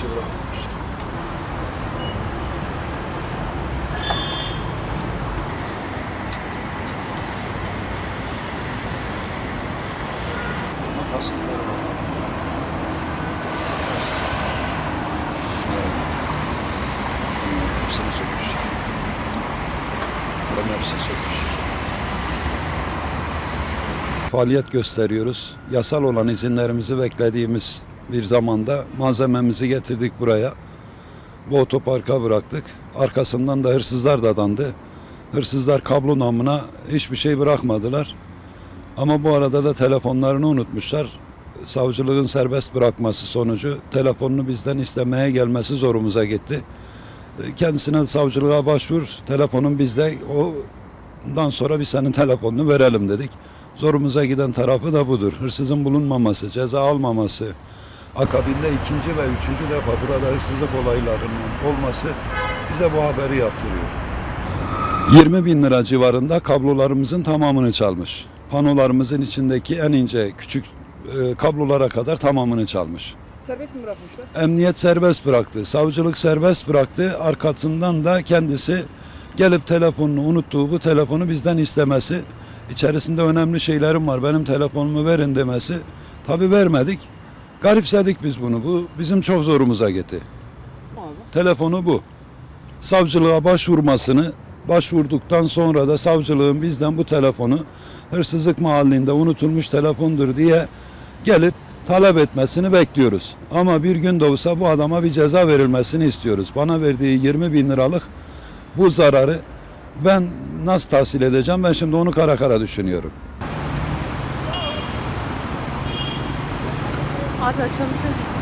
şey bırakmamış. Faaliyet gösteriyoruz. Yasal olan izinlerimizi beklediğimiz bir zamanda malzememizi getirdik buraya. Bu otoparka bıraktık. Arkasından da hırsızlar dadandı. Hırsızlar kablo namına hiçbir şey bırakmadılar. Ama bu arada da telefonlarını unutmuşlar. Savcılığın serbest bırakması sonucu telefonunu bizden istemeye gelmesi zorumuza gitti. Kendisine savcılığa başvur, telefonun bizde, ondan sonra biz senin telefonunu verelim dedik. Zorumuza giden tarafı da budur. Hırsızın bulunmaması, ceza almaması, akabinde ikinci ve üçüncü defa burada hırsızlık olaylarının olması bize bu haberi yaptırıyor. 20 bin lira civarında kablolarımızın tamamını çalmış. Panolarımızın içindeki en ince küçük e, kablolara kadar tamamını çalmış. Serbest mi bırakmışlar? Emniyet serbest bıraktı. Savcılık serbest bıraktı. Arkasından da kendisi gelip telefonunu unuttuğu bu telefonu bizden istemesi. içerisinde önemli şeylerim var. Benim telefonumu verin demesi. Tabi vermedik. Garipsedik biz bunu. Bu bizim çok zorumuza gitti. Telefonu bu. Savcılığa başvurmasını başvurduktan sonra da savcılığın bizden bu telefonu hırsızlık mahallinde unutulmuş telefondur diye gelip talep etmesini bekliyoruz. Ama bir gün de olsa bu adama bir ceza verilmesini istiyoruz. Bana verdiği 20 bin liralık bu zararı ben nasıl tahsil edeceğim? Ben şimdi onu kara kara düşünüyorum. 这个秋天